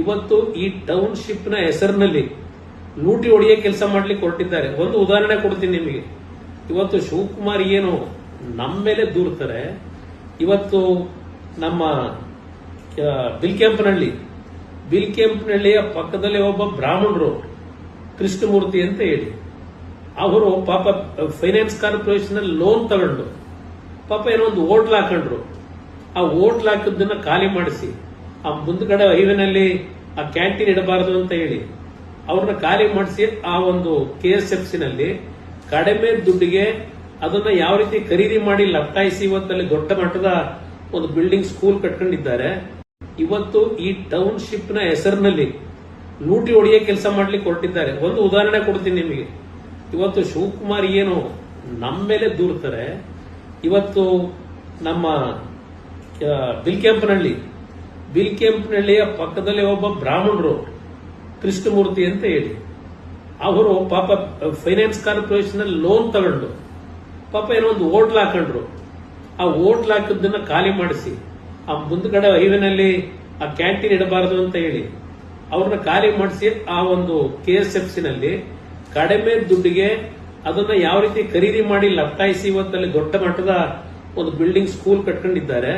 ಇವತ್ತು ಈ ಟೌನ್ಶಿಪ್ನ ಹೆಸರಿನಲ್ಲಿ ಲೂಟಿ ಹೊಡೆಯ ಕೆಲಸ ಮಾಡ್ಲಿಕ್ಕೆ ಹೊರಟಿದ್ದಾರೆ. ಒಂದು ಉದಾಹರಣೆ ಕೊಡ್ತೀನಿ ನಿಮಗೆ. ಇವತ್ತು ಶಿವಕುಮಾರ್ ಏನು ನಮ್ಮ ಮೇಲೆ ದೂರ್ತಾರೆ. ಇವತ್ತು ನಮ್ಮ ಬಿಲ್ ಕೆಂಪನಹಳ್ಳಿ ಬಿಲ್ ಕೆಂಪನಹಳ್ಳಿಯ ಪಕ್ಕದಲ್ಲಿ ಒಬ್ಬ ಬ್ರಾಹ್ಮಣರು ಕೃಷ್ಣಮೂರ್ತಿ ಅಂತ ಹೇಳಿ. ಅವರು ಪಾಪ ಫೈನಾನ್ಸ್ ಕಾರ್ಪೊರೇಷನ್ ಲೋನ್ ತಗೊಂಡು ಪಾಪ ಏನೋ ಒಂದು ಹೋಟ್ಲ್ ಹಾಕೊಂಡ್ರು. ಆ ಹೋಟ್ಲ್ ಹಾಕಿದ್ದನ್ನ ಖಾಲಿ ಮಾಡಿಸಿ ಆ ಮುಂದ್ಗಡೆ ಹೈವೇನಲ್ಲಿ ಆ ಕ್ಯಾಂಟೀನ್ ಇಡಬಾರದು ಅಂತ ಹೇಳಿ ಅವ್ರನ್ನ ಖಾಲಿ ಮಾಡಿಸಿ ಆ ಒಂದು ಕೆ ಎಸ್ ಎಫ್ ಕಡಿಮೆ ದುಡ್ಡಿಗೆ ಅದನ್ನ ಯಾವ ರೀತಿ ಖರೀದಿ ಮಾಡಿ ಲಪ್ಟಾಯಿಸಿ ಇವತ್ತಲ್ಲಿ ದೊಡ್ಡ ಮಟ್ಟದ ಒಂದು ಬಿಲ್ಡಿಂಗ್ ಸ್ಕೂಲ್ ಕಟ್ಕೊಂಡಿದ್ದಾರೆ. ಇವತ್ತು ಈ ಟೌನ್ಶಿಪ್ನ ಹೆಸರಿನಲ್ಲಿ ಲೂಟಿ ಹೊಡೆಯೋ ಕೆಲಸ ಮಾಡ್ಲಿಕ್ಕೆ ಹೊರಟಿದ್ದಾರೆ. ಒಂದು ಉದಾಹರಣೆ ಕೊಡ್ತೀನಿ ನಿಮಗೆ. ಇವತ್ತು ಶಿವಕುಮಾರ್ ಏನು ನಮ್ಮ ಮೇಲೆ ದೂರ್ತಾರೆ, ಇವತ್ತು ನಮ್ಮ ಬಿಲ್ ಬಿಲ್ಕೆಂಪನಹಳ್ಳಿ ಬಿಲ್ಕೆಂಪನಹಳ್ಳಿಯ ಪಕ್ಕದಲ್ಲಿ ಒಬ್ಬ ಬ್ರಾಹ್ಮಣರು ಕೃಷ್ಣಮೂರ್ತಿ ಅಂತ ಹೇಳಿ. ಅವರು ಪಾಪ ಫೈನಾನ್ಸ್ ಕಾರ್ಪೊರೇಷನ್ ಅಲ್ಲಿ ಲೋನ್ ತಗೊಂಡು, ಪಾಪ ಏನೋ ಒಂದು ಹೋಟ್ಲ್ ಹಾಕೊಂಡ್ರು. ಆ ಹೋಟ್ಲ್ ಹಾಕಿದ್ದನ್ನ ಖಾಲಿ ಮಾಡಿಸಿ, ಆ ಮುಂದ್ಗಡೆ ಹೈವೇನಲ್ಲಿ ಆ ಕ್ಯಾಂಟೀನ್ ಇಡಬಾರದು ಅಂತ ಹೇಳಿ, ಅವ್ರನ್ನ ಖಾಲಿ ಮಾಡಿಸಿ ಆ ಒಂದು ಕೆ ಎಸ್ ಎಫ್ ಕಡಿಮೆ ದುಡ್ಡಿಗೆ ಅದನ್ನ ಯಾವ ರೀತಿ ಖರೀದಿ ಮಾಡಿ ಲಪ್ಟಾಯಿಸಿ ಇವತ್ತಲ್ಲಿ ದೊಡ್ಡ ಮಟ್ಟದ ಒಂದು ಬಿಲ್ಡಿಂಗ್ ಸ್ಕೂಲ್ ಕಟ್ಕೊಂಡಿದ್ದಾರೆ.